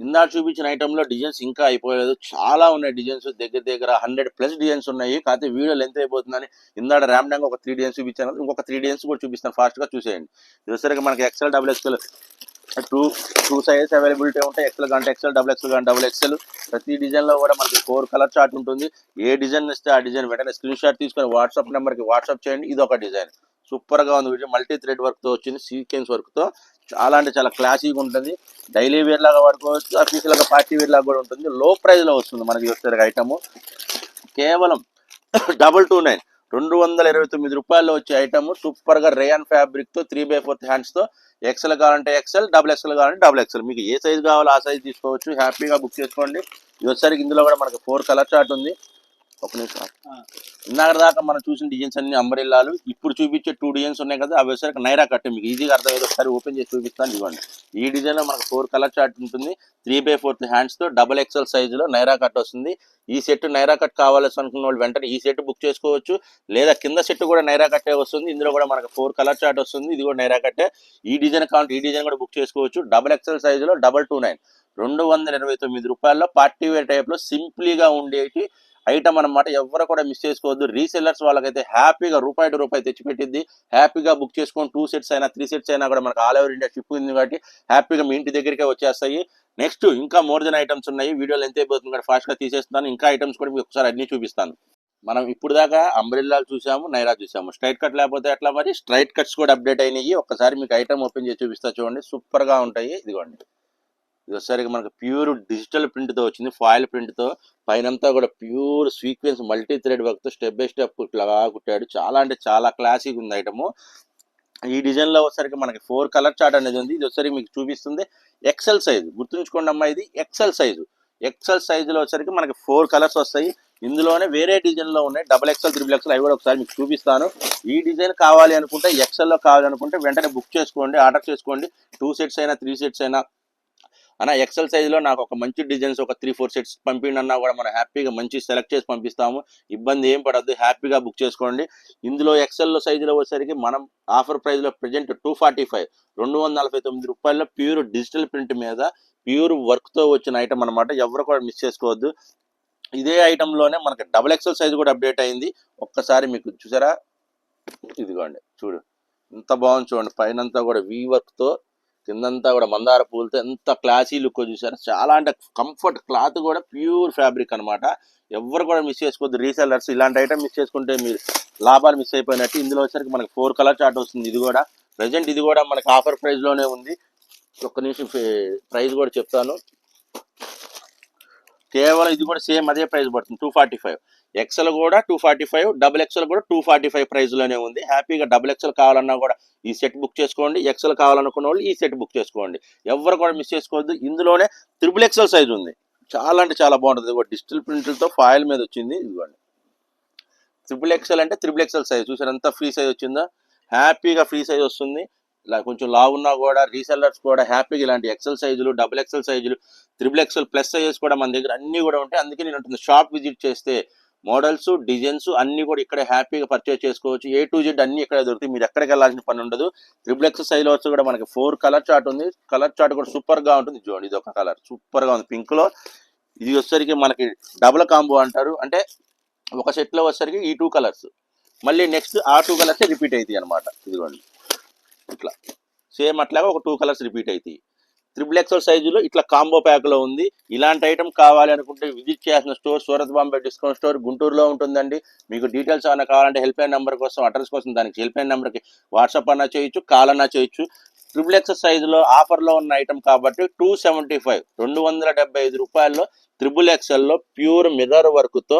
ఇందాక చూపించిన ఐటెంలో లో డిజైన్స్ ఇంకా అయిపోలేదు. చాలా ఉన్నాయి డిజైన్స్ దగ్గర దగ్గర. హండ్రెడ్ ప్లస్ డిజైన్స్ ఉన్నాయి. కాకపోతే వీడియో లెంత్ అయిపోతుందని ఇందాక ర్యామ్డంగా ఒక త్రీ డిజైన్స్ చూపించాను. ఇంకొక త్రీ డిజైన్స్ కూడా చూపిస్తాను ఫాస్ట్గా చూసేయండి. ఇది మనకి XL double XL two two sizes availability ఉంటాయి. ఎక్సెల్ కంటే ఎక్సెల్ డబుల్ ఎక్సెల్ కానీ డబుల్ ఎక్సెల్ ప్రతి డిజైన్లో కూడా మనకి ఫోర్ కలర్ చార్ట్ ఉంటుంది. ఏ డిజైన్ ఇస్తే ఆ డిజైన్ వెంటనే స్క్రీన్ షాట్ తీసుకొని వాట్సాప్ నెంబర్కి వాట్సాప్ చేయండి. ఇది ఒక డిజైన్ సూపర్గా ఉంది వీడియో. మల్టీ థ్రెడ్ వర్క్తో వచ్చింది. సీక్వెన్స్ వర్క్తో. చాలా అంటే చాలా క్లాసీగా ఉంటుంది. డైలీ వేర్ లాగా వాడుకోవచ్చు అఫీషియల్ లాగా పార్టీ వేర్ లాగా కూడా ఉంటుంది. లో ప్రైస్లో వస్తుంది మనకి వచ్చే ఐటమ్. కేవలం డబల్ టూ నైన్ రెండు వందల ఇరవై తొమ్మిది రూపాయల్లో వచ్చే ఐటమ్. సూపర్గా రేయన్ ఫ్యాబ్రిక్తో త్రీ బై ఫోర్త్ హ్యాండ్స్తో ఎక్సెల్ కావాలంటే ఎక్సెల్ డబుల్ ఎక్సెల్ కావాలంటే డబుల్ ఎక్సెల్ మీకు ఏ సైజ్ కావాలో ఆ సైజ్ తీసుకోవచ్చు. హ్యాపీగా బుక్ చేసుకోండి. ఇది ఒకసారి ఇందులో కూడా మనకు ఫోర్ కలర్ చార్ట్ ఉంది. ఒక నిమిషం ఇందాక దాకా మనం చూసిన డిజైన్స్ అన్ని అంబరిల్లాలు ఇప్పుడు చూపించే టూ డిజైన్స్ ఉన్నాయి కదా అవి వచ్చేసరికి నైరా కట్ మీకు ఈజీగా అర్థమయ్యేది ఒకసారి ఓపెన్ చేసి చూపిస్తాను ఇవ్వండి ఈ డిజైన్లో మనకు ఫోర్ కలర్ చార్ట్ ఉంటుంది. త్రీ బై ఫోర్త్ హ్యాండ్స్తో డబల్ ఎక్సెల్ సైజ్లో నైరా కట్ వస్తుంది. ఈ సెట్ నైరా కట్ కావాలి అనుకున్న వాళ్ళు వెంటనే ఈ సెట్ బుక్ చేసుకోవచ్చు. లేదా కింద సెట్ కూడా నైరా కట్టే వస్తుంది. ఇందులో కూడా మనకు ఫోర్ కలర్ చార్ట్ వస్తుంది. ఇది కూడా నైరా కట్టే. ఈ డిజైన్ కావాలంటే ఈ డిజైన్ కూడా బుక్ చేసుకోవచ్చు. డబల్ ఎక్సెల్ సైజ్లో డబల్ టూ నైన్ రెండు వందల ఇరవై తొమ్మిది రూపాయల్లో పార్టీ వేర్ టైప్లో సింప్లీగా ఉండేటి ఐటమ్ అన్నమాట ఎవరు కూడా మిస్ చేసుకోవద్దు. రీసెల్లర్స్ వాళ్ళకైతే హ్యాపీగా రూపాయి టు రూపాయి తెచ్చిపెట్టింది. హ్యాపీగా బుక్ చేసుకొని టూ సెట్స్ అయినా త్రీ సెట్స్ అయినా కూడా మనకు ఆల్ ఓవర్ ఇండియా షిప్ ఉంది కాబట్టి హ్యాపీగా మీ ఇంటి దగ్గరికే వచ్చేస్తాయి. నెక్స్ట్ ఇంకా మోర్ దెన్ ఐటమ్స్ ఉన్నాయి. వీడియోలు ఎంత అయిపోతుంది కూడా ఫాస్ట్గా తీసేస్తున్నాను. ఇంకా ఐటమ్స్ కూడా మీకు ఒకసారి అన్ని చూపిస్తాను. మనం ఇప్పుడు దాకా అంబ్రిల్లాలు చూసాము నైరా చూసాము. స్ట్రైట్ కట్ లేకపోతే ఎట్లా మరి? స్ట్రైట్ కట్స్ కూడా అప్డేట్ అయినాయి. ఒక్కసారి మీకు ఐటమ్ ఓపెన్ చేసి చూపిస్తా చూడండి. సూపర్గా ఉంటాయి. ఇదిగోండి. ఇది వచ్చేసరికి మనకు ప్యూర్ డిజిటల్ ప్రింట్తో వచ్చింది. ఫాయిల్ ప్రింట్తో. పైనంతా కూడా ప్యూర్ సీక్వెన్స్ మల్టీ థ్రెడ్ వర్క్తో స్టెప్ బై స్టెప్ ఇట్లా కుట్టాడు. చాలా అంటే చాలా క్లాసిక్ ఉంది ఐటమ్. ఈ డిజైన్లో వచ్చేసరికి మనకి ఫోర్ కలర్ చార్ట్ అనేది ఉంది. ఇది వచ్చేసరికి మీకు చూపిస్తుంది. XL size. గుర్తుంచుకోండి అమ్మా ఇది. XL size. ఎక్సెల్ సైజులో వచ్చేసరికి మనకి ఫోర్ కలర్స్ వస్తాయి. ఇందులోనే వేరే డిజైన్లో ఉన్నాయి. డబల్ ఎక్సెల్ త్రిబుల్ ఎక్సెల్ అవి కూడా ఒకసారి మీకు చూపిస్తాను. ఈ డిజైన్ కావాలి అనుకుంటే ఎక్సెల్లో కావాలి అనుకుంటే వెంటనే బుక్ చేసుకోండి ఆర్డర్ చేసుకోండి. టూ సెట్స్ అయినా త్రీ సెట్స్ అయినా అన్న ఎక్సెల్ సైజులో నాకు ఒక మంచి డిజైన్స్ ఒక త్రీ ఫోర్ సెట్స్ పంపిండి అన్నా కూడా మనం హ్యాపీగా మంచి సెలెక్ట్ చేసి పంపిస్తాము. ఇబ్బంది ఏం పడద్దు హ్యాపీగా బుక్ చేసుకోండి. ఇందులో ఎక్సెల్ సైజులో వచ్చేసరికి మనం ఆఫర్ ప్రైస్లో present present two forty five రెండు వందల నలభై తొమ్మిది రూపాయల్లో ప్యూర్ డిజిటల్ ప్రింట్ మీద ప్యూర్ వర్క్తో వచ్చిన ఐటమ్ అనమాట ఎవరు కూడా మిస్ చేసుకోవద్దు. ఇదే ఐటెంలోనే మనకి డబుల్ ఎక్సెల్ సైజ్ కూడా అప్డేట్ అయింది. ఒక్కసారి మీకు చూసారా? ఇదిగోండి చూడు. ఎంత బాగుంది చూడండి. పైనంతా కూడా వీ వర్క్తో కిందంతా కూడా మందార పూలతో ఎంత క్లాసీ లుక్ చూసారు చాలా అంటే కంఫర్ట్ క్లాత్ కూడా ప్యూర్ ఫ్యాబ్రిక్ అన్నమాట. ఎవరు కూడా మిస్ చేసుకోవద్దు. రీసెల్లర్స్ ఇలాంటి ఐటమ్ మిస్ చేసుకుంటే మీరు లాభాలు మిస్ అయిపోయినట్టు ఇందులో వచ్చరికి మనకి ఫోర్ కలర్ చార్ట్ వస్తుంది ఇది కూడా. ప్రజెంట్ ఇది కూడా మనకి ఆఫర్ ప్రైస్లోనే ఉంది. ఒక్క నిమిషం ప్రైస్ కూడా చెప్తాను. కేవలం ఇది కూడా సేమ్ అదే ప్రైస్ పడుతుంది. టూ ఫార్టీ ఫైవ్ ఎక్సెల్ కూడా two forty five double XL కూడా టూ ఫార్టీ ఫైవ్ ప్రైస్లోనే ఉంది హ్యాపీగా డబుల్ ఎక్సెల్ కావాలన్నా కూడా ఈ సెట్ బుక్ చేసుకోండి ఎక్సెల్ కావాలనుకున్న వాళ్ళు ఈ సెట్ బుక్ చేసుకోండి ఎవరు కూడా మిస్ చేసుకోవద్దు ఇందులోనే త్రిబుల్ ఎక్సెల్ సైజ్ ఉంది చాలా అంటే చాలా బాగుంటుంది ఇదిగో డిజిటల్ ప్రింట్లతో ఫాయిల్ మీద వచ్చింది ఇదిగోండి త్రిబుల్ ఎక్సెల్ అంటే త్రిబుల్ ఎక్సెల్ సైజ్ చూసారు ఎంత ఫ్రీ సైజ్ వచ్చిందా హ్యాపీగా ఫ్రీ సైజ్ వస్తుంది ఇలా కొంచెం లా ఉన్నా కూడా రీసెల్లర్స్ కూడా హ్యాపీగా ఇలాంటి ఎక్సెల్ సైజులు డబుల్ ఎక్సెల్ సైజులు త్రిబుల్ ఎక్సెల్ ప్లస్ సైజెస్ కూడా మన దగ్గర అన్నీ కూడా ఉంటాయి అందుకే నేను ఉంటుంది షాప్ విజిట్ చేస్తే మోడల్స్ డిజైన్స్ అన్ని కూడా ఇక్కడ హ్యాపీగా పర్చేస్ చేసుకోవచ్చు. ఏ టు జెడ్ అన్ని ఇక్కడ దొరుకుతాయి. మీరు ఎక్కడికి వెళ్ళాల్సిన పని ఉండదు. త్రిబ్లెక్స్ ఎక్స్ సైజ్ వచ్చి కూడా మనకి ఫోర్ కలర్ చార్ట్ ఉంది. కలర్ చార్ట్ కూడా సూపర్గా ఉంటుంది. చూడండి ఇది ఒక కలర్ సూపర్గా ఉంది. పింక్లో. ఇది వచ్చేసరికి మనకి డబుల్ కాంబో అంటారు. అంటే ఒక సెట్లో వచ్చేసరికి ఈ టూ కలర్స్ మళ్ళీ నెక్స్ట్ ఆ టూ కలర్స్ రిపీట్ అవుతాయి అనమాట ఇదిగోండి. ఇట్లా. సేమ్ అట్లాగా ఒక టూ కలర్స్ రిపీట్ అవుతాయి. త్రిబుల్ ఎక్సెల్ సైజులో ఇట్లా కాంబో ప్యాక్లో ఉంది. ఇలాంటి ఐటమ్ కావాలి అనుకుంటే విజిట్ చేయాల్సిన store Surat Bombay discount store గుంటూరులో ఉంటుందండి. మీకు డీటెయిల్స్ ఏమైనా కావాలంటే హెల్ప్ లైన్ నెంబర్ కోసం అడ్రస్ కోసం దానికి హెల్ప్ లైన్ నెంబర్కి వాట్సాప్ అన్నా చేయొచ్చు కాల్ అన్నా చేయొచ్చు. ట్రిపుల్ ఎక్స్ సైజులో ఆఫర్లో ఉన్న ఐటమ్ కాబట్టి టూ సెవెంటీ ఫైవ్ రెండు వందల డెబ్బై ఐదు రూపాయల్లో త్రిబుల్ ఎక్స్ఎల్లో ప్యూర్ మిర్రర్ వర్క్తో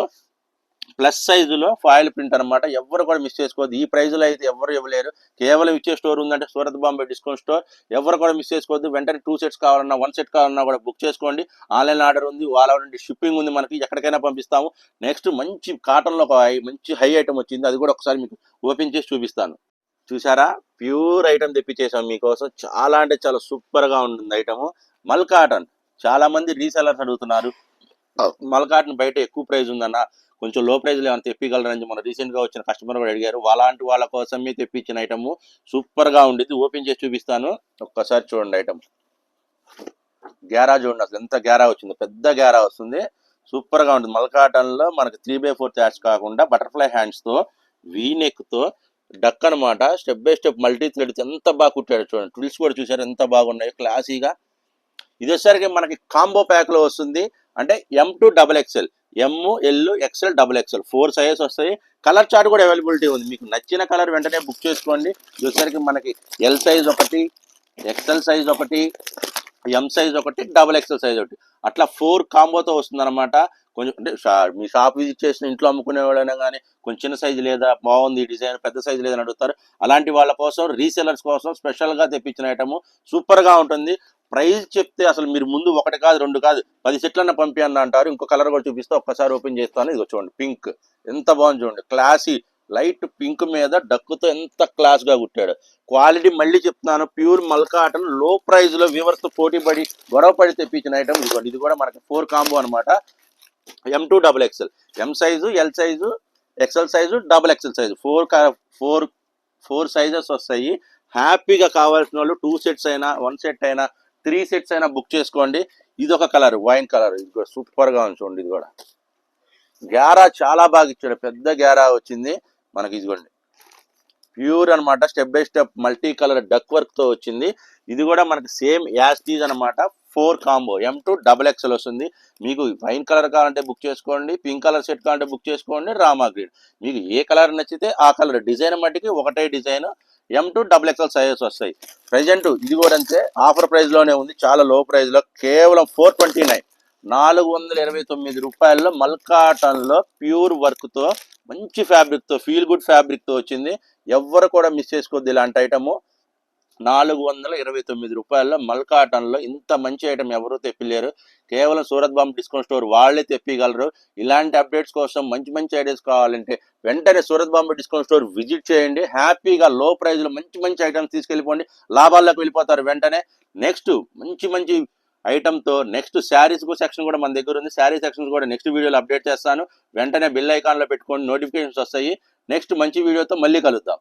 ప్లస్ సైజులో ఫాయిల్ ప్రింట్ అనమాట ఎవరు కూడా మిస్ చేసుకోవద్దు. ఈ ప్రైజ్లో అయితే ఎవరు ఇవ్వలేరు. కేవలం ఇచ్చే స్టోర్ ఉందంటే సూరత్ బాంబే డిస్కౌంట్ స్టోర్. ఎవరు కూడా మిస్ చేసుకోవద్దు. వెంటనే టూ సెట్స్ కావాలన్నా వన్ సెట్ కావాలన్నా కూడా బుక్ చేసుకోండి. ఆన్లైన్ ఆర్డర్ ఉంది. వాళ్ళ నుండి షిప్పింగ్ ఉంది మనకి. ఎక్కడికైనా పంపిస్తాము. నెక్స్ట్ మంచి కాటన్లో ఒక హై- మంచి హై ఐటమ్ వచ్చింది. అది కూడా ఒకసారి మీకు ఓపెన్ చేసి చూపిస్తాను. చూసారా ప్యూర్ ఐటమ్ తెప్పించేసాం మీకోసం. చాలా అంటే చాలా సూపర్గా ఉంటుంది ఐటమ్. మల్ కాటన్. చాలా మంది రీసెలర్స్ అడుగుతున్నారు. మలకాటిని బయట ఎక్కువ ప్రైజ్ ఉందన్న కొంచెం లో ప్రైస్ ఏమైనా తెప్పిగలరని మన రీసెంట్గా వచ్చిన కస్టమర్ కూడా అడిగారు. అలాంటి వాళ్ళ కోసమే తెప్పించిన ఐటమ్ సూపర్గా ఉండిద్ది ఓపెన్ చేసి చూపిస్తాను. ఒక్కసారి చూడండి ఐటమ్ గ్యారా చూడండి అసలు ఎంత గ్యారా వచ్చిందో. పెద్ద గ్యారా వస్తుంది. సూపర్గా ఉంటుంది. మల్లో మనకి త్రీ బై ఫోర్ థ్యాట్స్ కాకుండా బటర్ఫ్లై హ్యాండ్స్తో వీనెక్తో వీ నెక్తో డక్ అనమాట step by step multi thread ఎంత బాగా కుట్టాడు చూడండి. ట్విల్స్ కూడా చూసారు? ఎంత బాగున్నాయి. క్లాసీగా ఇది వచ్చేసరికి మనకి కాంబో ప్యాక్లో వస్తుంది. అంటే M to double XL M L XL double XL four sizes వస్తాయి. కలర్ చార్ట్ కూడా అవైలబిలిటీ ఉంది. మీకు నచ్చిన కలర్ వెంటనే బుక్ చేసుకోండి. చూసరికి మనకి ఎల్ సైజ్ ఒకటి ఎక్స్ఎల్ సైజ్ ఒకటి ఎం సైజ్ ఒకటి డబల్ ఎక్స్ఎల్ సైజ్ ఒకటి. అట్లా ఫోర్ కాంబోతో వస్తుందన్నమాట. కొంచెం అంటే షా- మీ షాప్ విజిట్ చేసిన ఇంట్లో అమ్ముకునేవాళ్ళైనా కానీ కొంచెం చిన్న సైజు లేదా బాగుంది ఈ డిజైన్ పెద్ద సైజు లేదని అడుగుతారు. అలాంటి వాళ్ళ కోసం రీసెలర్స్ కోసం స్పెషల్గా తెప్పించిన ఐటమ్ సూపర్గా ఉంటుంది. ప్రైజ్ చెప్తే అసలు మీరు ముందు ఒకటి కాదు రెండు కాదు పది సెట్లన్న పంపియన్న అంటారు. ఇంకో కలర్ కూడా చూపిస్తే ఒక్కసారి ఓపెన్ చేస్తాను. ఇది చూడండి పింక్. ఎంత బాగుంది చూడండి. క్లాసీ లైట్ పింక్ మీద డక్కుతో ఎంత క్లాస్గా కుట్టాడు. క్వాలిటీ మళ్ళీ చెప్తున్నాను. ప్యూర్ మల్కాటన్లో ప్రైజ్లో లో పోటీ పడి గొడవ పడి తెప్పించిన ఐటమ్ ఇదిగోండి. ఇది కూడా మనకి ఫోర్ కాంబో అనమాట M to double XL M size L size XL size double XL size four four four sizes వస్తాయి. హ్యాపీగా కావాల్సిన వాళ్ళు టూ సెట్స్ అయినా వన్ సెట్ అయినా త్రీ సెట్స్ అయినా బుక్ చేసుకోండి. ఇది ఒక కలర్ వైన్ కలర్. ఇది కూడా సూపర్గా ఉంచుకోండి ఉంది చూడండి ఇది కూడా. గ్యారా చాలా బాగా ఇచ్చాడు. పెద్ద గ్యారా వచ్చింది మనకి ఇదిగోండి. ప్యూర్ అన్నమాట step by step multi colour duck వర్క్తో వచ్చింది. ఇది కూడా మనకి సేమ్ యాస్టీజ్ అనమాట four combo M to double XL వస్తుంది. మీకు వైన్ కలర్ కావాలంటే బుక్ చేసుకోండి పింక్ కలర్ సెట్ కావాలంటే బుక్ చేసుకోండి రామా గ్రీన్. మీకు ఏ కలర్ నచ్చితే ఆ కలర్ డిజైన్ మట్టికి ఒకటే design. M to double XL sizes వస్తాయి. ప్రజెంట్ ఇది కూడా అంతే. ఆఫర్ ప్రైస్లోనే ఉంది. చాలా లో. ప్రైస్లో కేవలం ఫోర్ ట్వంటీ నైన్ నాలుగు వందల ఇరవై తొమ్మిది రూపాయల్లో మల్కాటన్లో ప్యూర్ వర్క్తో మంచి ఫ్యాబ్రిక్తో ఫీల్ గుడ్ ఫ్యాబ్రిక్తో వచ్చింది. ఎవ్వరు కూడా మిస్ చేసుకోవద్దు ఇలాంటి ఐటము నాలుగు వందల ఇరవై తొమ్మిది రూపాయల్లో మల్కాటన్లో ఇంత మంచి ఐటమ్ ఎవరూ తెప్పలేరు. కేవలం సూరత్ బాంబ్ డిస్కౌంట్ స్టోర్ వాళ్ళే తెప్పగలరు ఇలాంటి అప్డేట్స్ కోసం మంచి మంచి ఐడియాస్ కావాలంటే వెంటనే Surat Bombay discount store visit చేయండి. హ్యాపీగా లో ప్రైజ్లో మంచి మంచి ఐటమ్స్ తీసుకెళ్ళిపోండి. లాభాల్లోకి వెళ్ళిపోతారు వెంటనే. నెక్స్ట్ మంచి మంచి ఐటమ్తో నెక్స్ట్ శారీస్ సెక్షన్ కూడా మన దగ్గర ఉంది. శారీ సెక్షన్స్ కూడా నెక్స్ట్ వీడియోలో అప్డేట్ చేస్తాను. వెంటనే బిల్ ఐకాన్లో పెట్టుకోండి నోటిఫికేషన్స్ వస్తాయి. నెక్స్ట్ మంచి వీడియోతో మళ్ళీ కలుద్దాం.